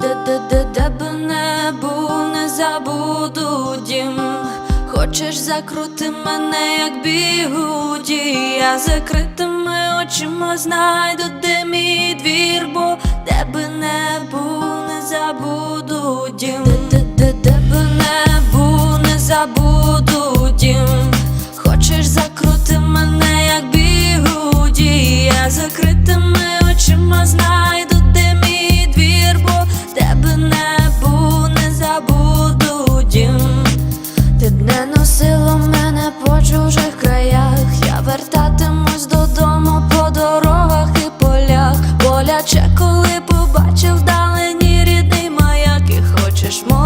Де би не забуду дім. Хочеш закрути мене, як бігуді, я закритими очима знайду, де мій двір, бо де би не забуду дім. Де-де-де, де би не не забуду дім. Хочеш закрути мене, як бігуді, я закритими очима знайду, по чужих краях. Я вертатимусь додому по дорогах і полях. Боляче, коли побачив вдалині рідний маяк. І хочеш море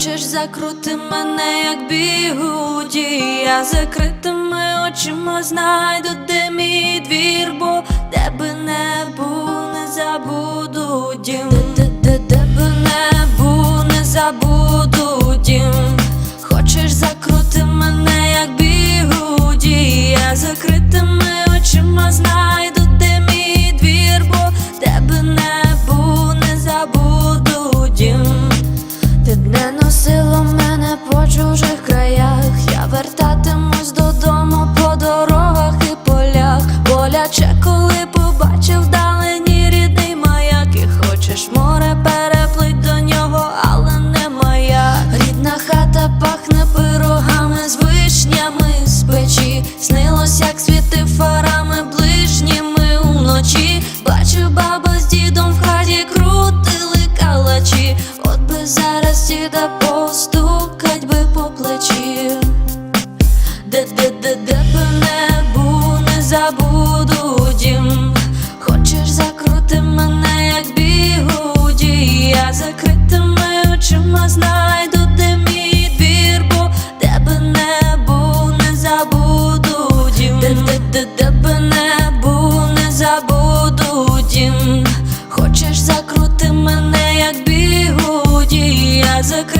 Хочеш закрути мене, як бігуді, я закритими очима знайду, де мій двір, бо де би не був, не забуду дім. Де де би не був, не забуду дім. Хочеш закрути мене, як бігуді, я закритими очима знайду, закритими знайду, ти мій двір, бо де би не був, не забуду дім. Де би не був, не забуду дім. Хочеш закрути мене, як бігуді, я закритими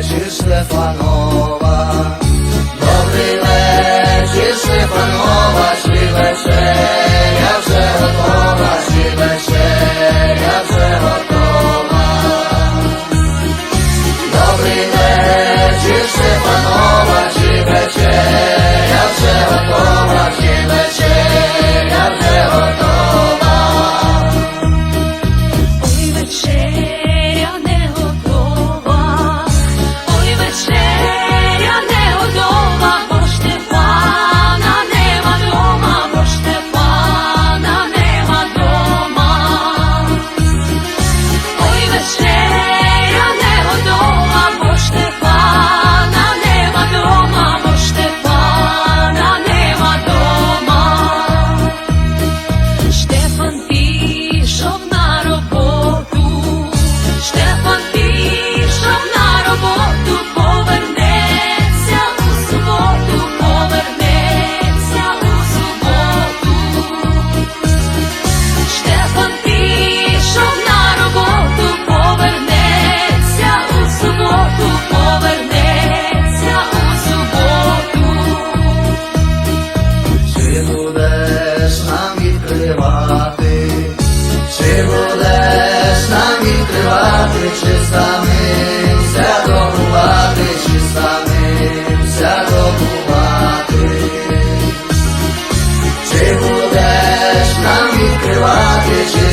juste le pharaon. Відкривати, чи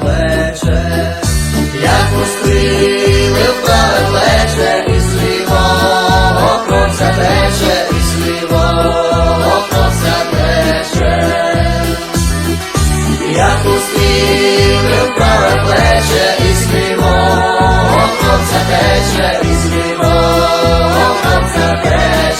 плече, як пустили вдале плече, і слівого кров вся тече, і слівого кров вся тече, як пустили вправе плече, і слівого кров вся тече, і слівого кров вся тече.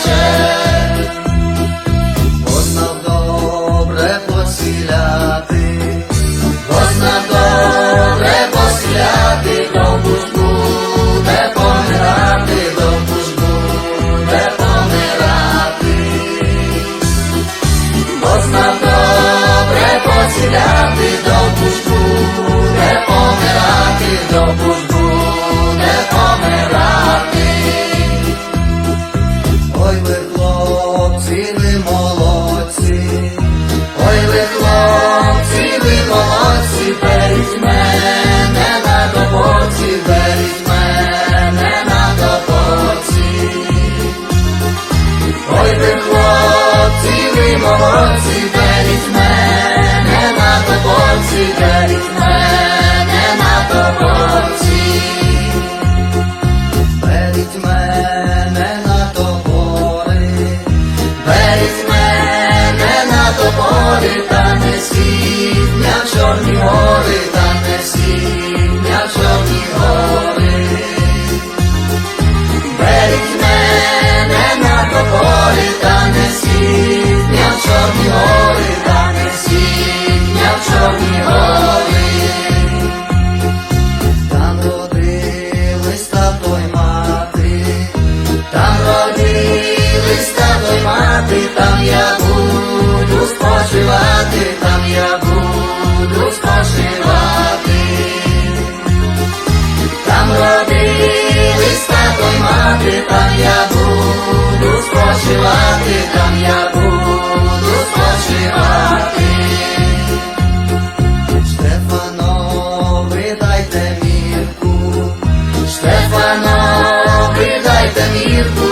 you.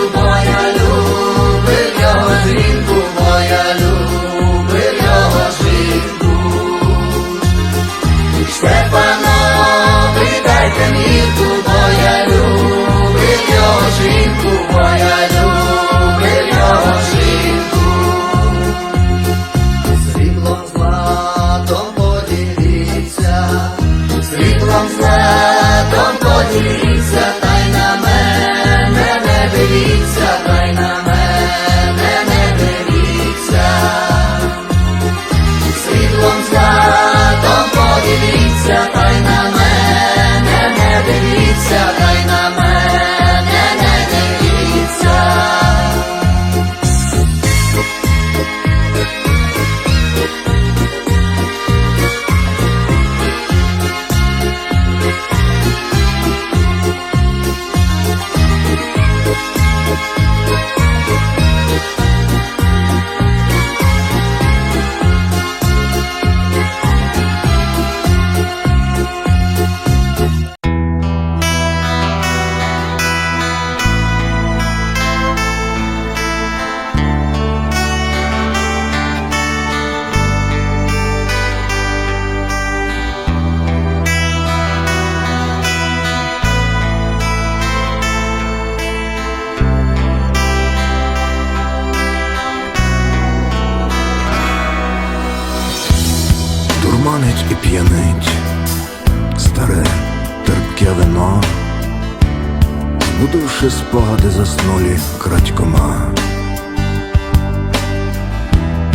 Збудивши спогади заснулі крадькома,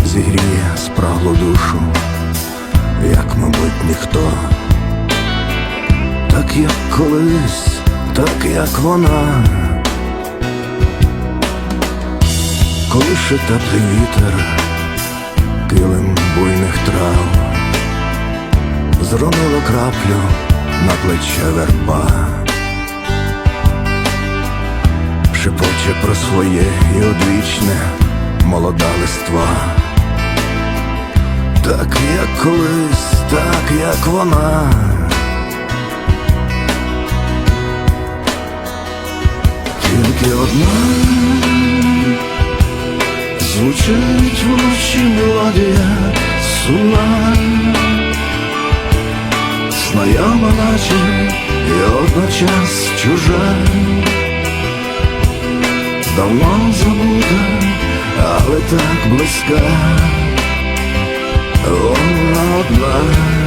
зігріє спраглу душу, як, мабуть, ніхто, так як колись, так як вона, колише теплий вітер, килим буйних трав, зронило краплю на плече верба. Шепоче про своє і одвічне молода листва. Так як колись, так як вона. Тільки одна звучить вночі мелодія сумна, знайома наче і одночас чужа давно забута, але так близька, вона одна.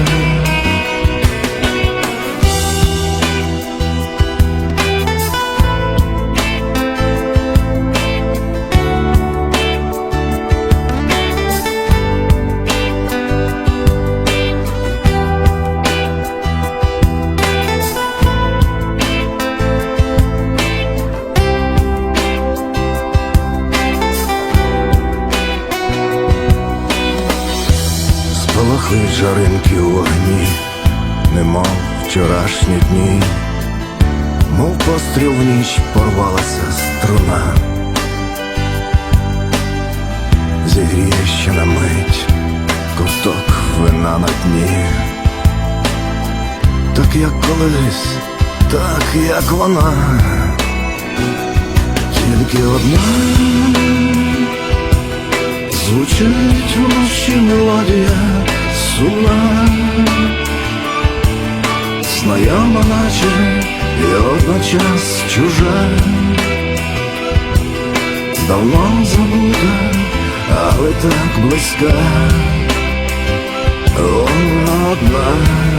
так як колись, так як вона, тільки одна. Звучить вночі мелодія сумна, знайома наче і одночас чужа, давно забута, але так близька, вона одна.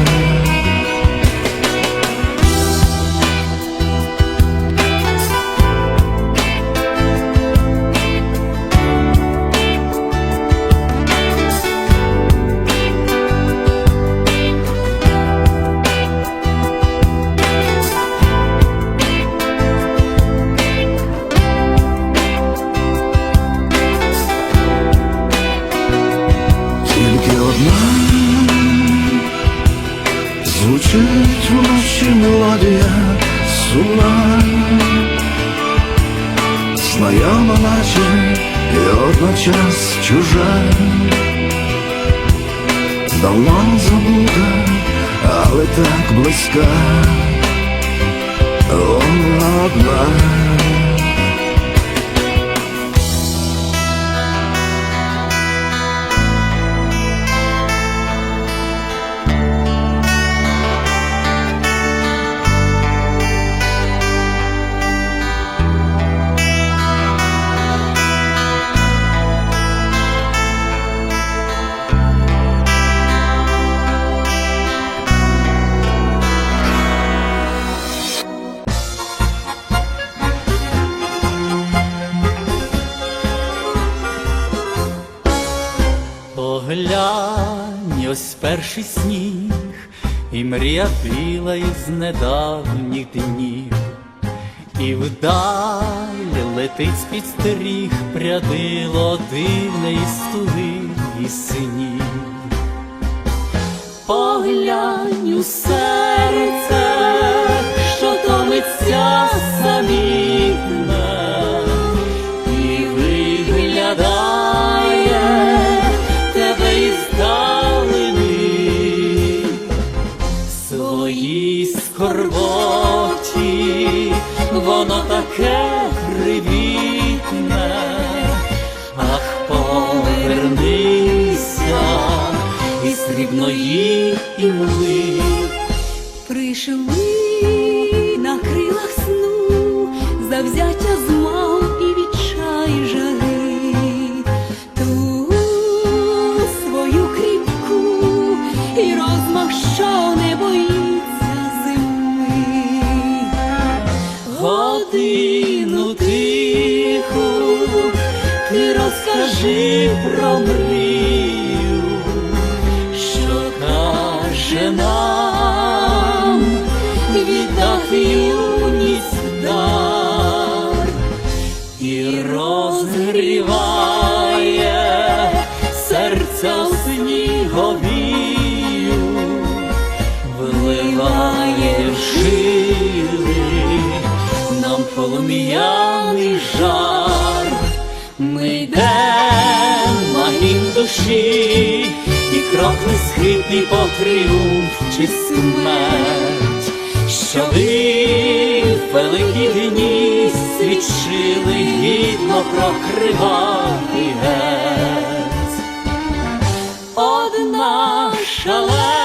Вночі мелодія сумна, знайома наче і одночас чужа, давно забута, але так близька, вона одна. Перший сніг, і мрія біла із недавніх днів, і вдаль летить з-під стеріг прядило дивне із туги і синів. Поглянь у серце, що томиться самітне, Прийшли. Пришли на крилах сну, завзяття змагу і відчай жари, ту свою кріпку і розмах, що не боїться зими, годину тиху, ти розкажи про мрію. Нам, віддав юність дар. І розгріває серця сніговію, вливає в жили нам полум'яний жар, ми йдем магін душі, крок несхитний по тріумф чи смерть, що ви великі дні свідчили гідно про кривавий гець. Одна шалена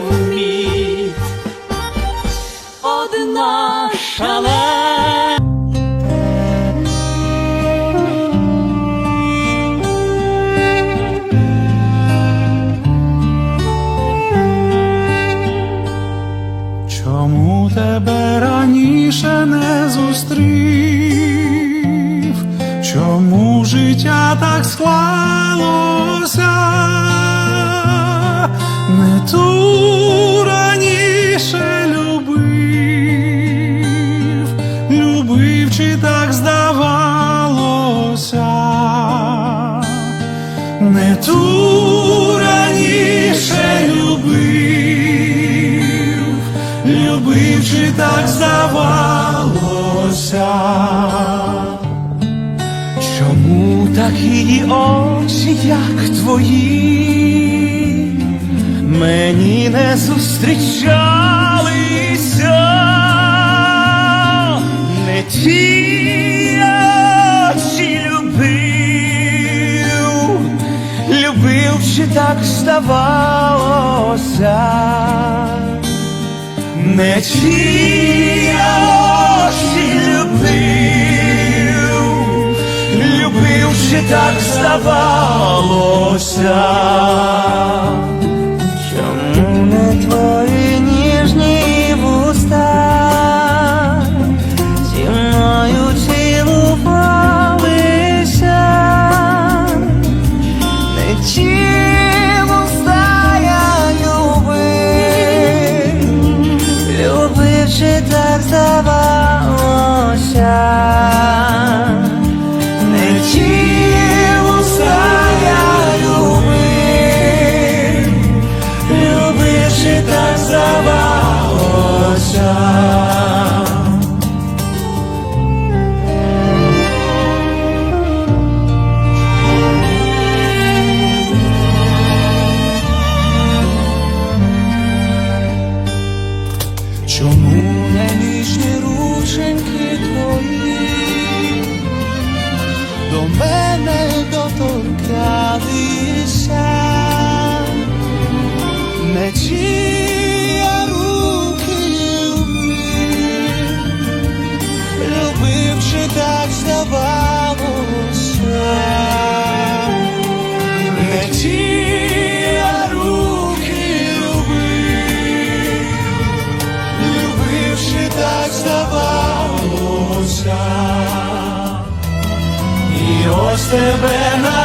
вміт. Одна шалена. Чому тебе раніше не зустрів? Чому життя так склалося? Ту раніше любив, любив чи так здавалося? Не ту раніше любив, любив чи так здавалося. Чому такі очі, як твої, мені не зустрічалися, не ті очі любив, любив чи так здавалося, не ті очі любив, любив чи так здавалося. Ось тебе нарешті